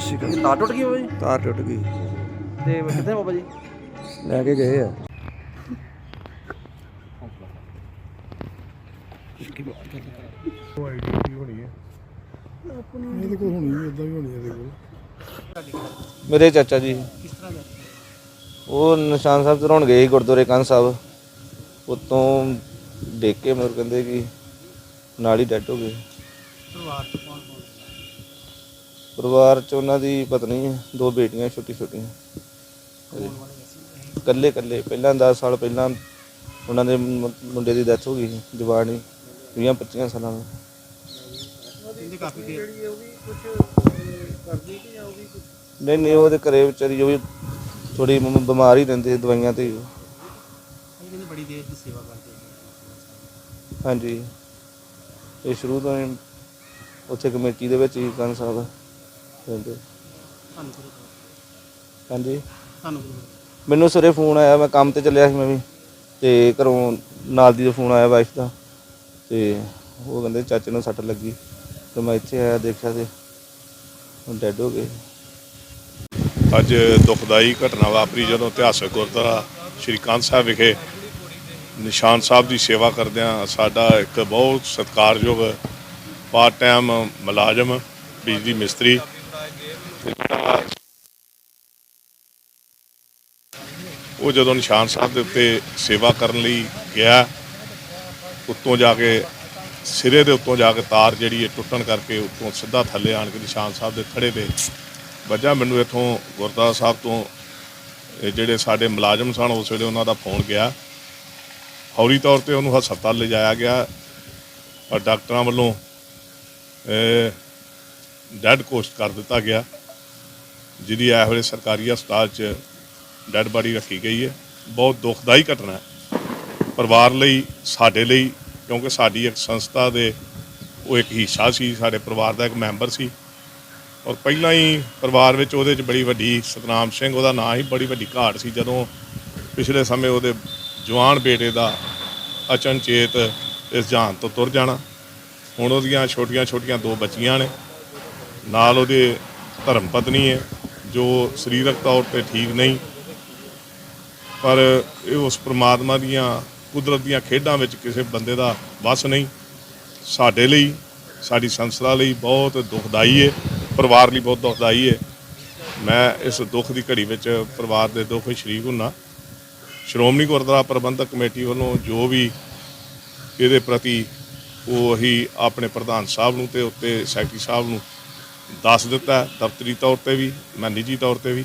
ਸ਼੍ਰੀ ਅਕਾਲ। ਇਹ ਤਾਰ ਟੁੱਟ ਗਈ ਬਾਬਾ ਜੀ? ਤਾਰ ਟੁੱਟ ਗਈ। ਤੇ ਕਿੱਥੇ ਬਾਬਾ ਜੀ? ਲੈ ਕੇ ਗਏ ਆ। ਇਹਦੇ ਕੋਲ ਹੋਣੀ ਇਦਾਂ ਵੀ ਹੋਣੀ ਇਹਦੇ ਕੋਲ ਮੇਰੇ ਚਾਚਾ ਜੀ। ਕਿਸ ਤਰ੍ਹਾਂ ਦਾ ਉਹ ਨਿਸ਼ਾਨ ਸਾਹਿਬ ਚੜਾਉਣ ਗਏ ਗੁਰਦੁਆਰੇ ਕੰਨ ਸਾਹਿਬ। ਉਤੋਂ ਦੇਖ ਕੇ ਮੈਨੂੰ ਕਹਿੰਦੇ ਕਿ ਨਾਲ ਹੀ ਡੈਡ ਹੋ ਗਏ। ਪਰਿਵਾਰ ਚ ਕੌਣ ਕੌਣ ਪਰਿਵਾਰ ਚ ਉਹਨਾਂ ਦੀ ਪਤਨੀ ਹੈ, ਦੋ ਬੇਟੀਆਂ ਛੋਟੀ ਛੋਟੀਆਂ ਇਕੱਲੇ ਇਕੱਲੇ ਪਹਿਲਾਂ 10 ਸਾਲ ਪਹਿਲਾਂ ਉਹਨਾਂ ਦੇ ਮੁ- ਮੁੰਡੇ ਦੀ ਡੈਥ ਹੋ ਗਈ ਸੀ, ਜਵਾਨ ਹੀ 20 25 ਸਾਲਾਂ ਦਾ। ਕਹਿੰਦੇ ਕਾਫੀ ਦੇਰ ਨਹੀਂ ਨਹੀਂ ਉਹਦੇ ਘਰੇ ਵਿਚਾਰੀ ਉਹ ਵੀ ਥੋੜੀ ਬਿਮਾਰ ਹੀ ਰਹਿੰਦੇ ਸੀ ਦਵਾਈਆਂ ਤੇ। ਹੀ। ਕਹਿੰਦੇ ਬੜੀ ਦੇਰ ਦੀ ਸੇਵਾ ਕਰਦੇ ਹਾਂਜੀ। ਇਹ ਸ਼ੁਰੂ ਤੋਂ ਹੀ ਉੱਥੇ ਕਮੇਟੀ ਦੇ ਵਿੱਚ ਹੀ ਕੰਨ ਸਾਹਿਬ ਰਹਿੰਦੇ ਤੁਹਾਨੂੰ ਕਿਹੜੇ ਕੋਲ? ਹਾਂਜੀ ਤੁਹਾਨੂੰ ਕਿਹੜੇ ਕੋਲ? ਮੈਨੂੰ ਸਵੇਰੇ ਫੋਨ ਆਇਆ ਮੈਂ ਕੰਮ ਤੇ ਚੱਲਿਆ ਸੀ ਮੈਂ ਵੀ ਤੇ ਘਰੋਂ ਨਾਲ ਦੀ ਦਾ ਫੋਨ ਆਇਆ ਵਾਈਫ ਦਾ ਤੇ ਉਹ ਕਹਿੰਦੇ ਚਾਚੇ ਨੂੰ ਸੱਟ ਲੱਗੀ ਤੇ ਮੈਂ ਇੱਥੇ ਆਇਆ ਦੇਖਿਆ ਤੇ ਹੁਣ ਡੈਡ ਹੋ ਗਏ ਅੱਜ ਦੁਖਦਾਈ ਘਟਨਾ ਵਾਪਰੀ ਜਦੋਂ ਇਤਿਹਾਸਕ ਗੁਰਦੁਆਰਾ ਸ਼੍ਰੀ ਕਾਂਤ ਸਾਹਿਬ ਵਿਖੇ ਨਿਸ਼ਾਨ ਸਾਹਿਬ ਦੀ ਸੇਵਾ ਕਰਦਿਆਂ ਸਾਡਾ ਇੱਕ ਬਹੁਤ ਸਤਿਕਾਰਯੋਗ ਪਾਰਟ ਟਾਈਮ ਮੁਲਾਜ਼ਮ ਬਿਜਲੀ ਮਿਸਤਰੀ ਉਹ ਜਦੋਂ ਨਿਸ਼ਾਨ ਸਾਹਿਬ ਦੇ ਉੱਤੇ ਸੇਵਾ ਕਰਨ ਲਈ ਗਿਆ, ਉੱਤੋਂ ਜਾ ਕੇ ਸਿਰੇ ਦੇ ਉੱਤੋਂ ਜਾ ਕੇ ਤਾਰ ਜਿਹੜੀ ਹੈ ਟੁੱਟਣ ਕਰਕੇ ਉੱਤੋਂ ਸਿੱਧਾ ਥੱਲੇ ਆਣ ਕੇ ਨਿਸ਼ਾਨ ਸਾਹਿਬ ਦੇ ਥੜੇ ਤੇ ਵੱਜਾ। ਮੈਨੂੰ ਇੱਥੋਂ ਗੁਰਦੁਆਰਾ ਸਾਹਿਬ ਤੋਂ ਜਿਹੜੇ ਸਾਡੇ ਮੁਲਾਜ਼ਮ ਸਨ, ਉਸ ਵੇਲੇ ਉਹਨਾਂ ਦਾ ਫੋਨ ਗਿਆ। ਫੌਰੀ ਤੌਰ ਤੇ ਉਹਨੂੰ ਹਸਪਤਾਲ ਲਿਜਾਇਆ ਗਿਆ ਪਰ ਡਾਕਟਰਾਂ ਵੱਲੋਂ ਡੈਡ ਕੋਸਟ ਕਰ ਦਿੱਤਾ ਗਿਆ, ਜਿਹਦੀ ਇਸ ਵੇਲੇ ਸਰਕਾਰੀ ਹਸਪਤਾਲ 'ਚ ਡੈਡ ਬਾਡੀ ਰੱਖੀ ਗਈ ਹੈ। ਬਹੁਤ ਦੁਖਦਾਈ ਘਟਨਾ ਹੈ। ਪਰਿਵਾਰ ਲਈ, ਸਾਡੇ ਲਈ, ਕਿਉਂਕਿ ਸਾਡੀ ਇੱਕ ਸੰਸਥਾ ਦੇ, ਉਹ ਇੱਕ ਹਿੱਸਾ ਸੀ, ਸਾਡੇ ਪਰਿਵਾਰ ਦਾ ਇੱਕ ਮੈਂਬਰ ਸੀ। ਔਰ ਪਹਿਲਾਂ ਹੀ ਪਰਿਵਾਰ ਵਿੱਚ ਉਹਦੇ 'ਚ ਬੜੀ ਵੱਡੀ ਸਤਨਾਮ ਸਿੰਘ, ਉਹਦਾ ਨਾਂ ਹੀ ਬੜੀ ਵੱਡੀ ਘਾਟ ਸੀ। ਜਦੋਂ ਪਿਛਲੇ ਸਮੇਂ ਉਹਦੇ ਜਵਾਨ ਬੇਟੇ ਦਾ ਅਚਨਚੇਤ ਇਸ ਜਾਨ ਤੋਂ ਤੁਰ ਜਾਣਾ, ਹੁਣ ਉਹਦੀਆਂ ਛੋਟੀਆਂ ਛੋਟੀਆਂ ਦੋ ਬੱਚੀਆਂ ਨੇ। ਨਾਲ ਉਹਦੇ ਧਰਮ ਪਤਨੀ ਹੈ, ਜੋ ਸਰੀਰਕ ਤੌਰ ਤੇ ਠੀਕ ਨਹੀਂ ਪਰ ਇਹ ਉਸ ਪ੍ਰਮਾਤਮਾ ਦੀਆਂ ਕੁਦਰਤ ਦੀਆਂ ਖੇਡਾਂ ਵਿੱਚ ਕਿਸੇ ਬੰਦੇ ਦਾ ਵੱਸ ਨਹੀਂ। ਸਾਡੇ ਲਈ, ਸਾਡੀ ਸੰਸਥਾ ਲਈ ਬਹੁਤ ਦੁਖਦਾਈ ਹੈ ਪਰਿਵਾਰ ਲਈ ਬਹੁਤ ਦੁਖਦਾਈ ਹੈ ਮੈਂ ਇਸ ਦੁੱਖ ਦੀ ਘੜੀ ਵਿੱਚ ਪਰਿਵਾਰ ਦੇ ਦੁੱਖ ਵਿੱਚ ਸ਼ਰੀਕ ਹੁੰਨਾ। ਸ਼੍ਰੋਮਣੀ ਗੁਰਦੁਆਰਾ ਪ੍ਰਬੰਧਕ ਕਮੇਟੀ ਵੱਲੋਂ ਜੋ ਵੀ ਇਹਦੇ ਪ੍ਰਤੀ ਉਹ ਅਸੀਂ ਆਪਣੇ ਪ੍ਰਧਾਨ ਸਾਹਿਬ ਨੂੰ ਤੇ ਉੱਤੇ ਸੈਕਟਰੀ ਸਾਹਿਬ ਨੂੰ ਦੱਸ ਦਿੱਤਾ, ਦਫ਼ਤਰੀ ਤੌਰ ਤੇ ਵੀ, ਮੈਂ ਨਿੱਜੀ ਤੌਰ ਤੇ ਵੀ।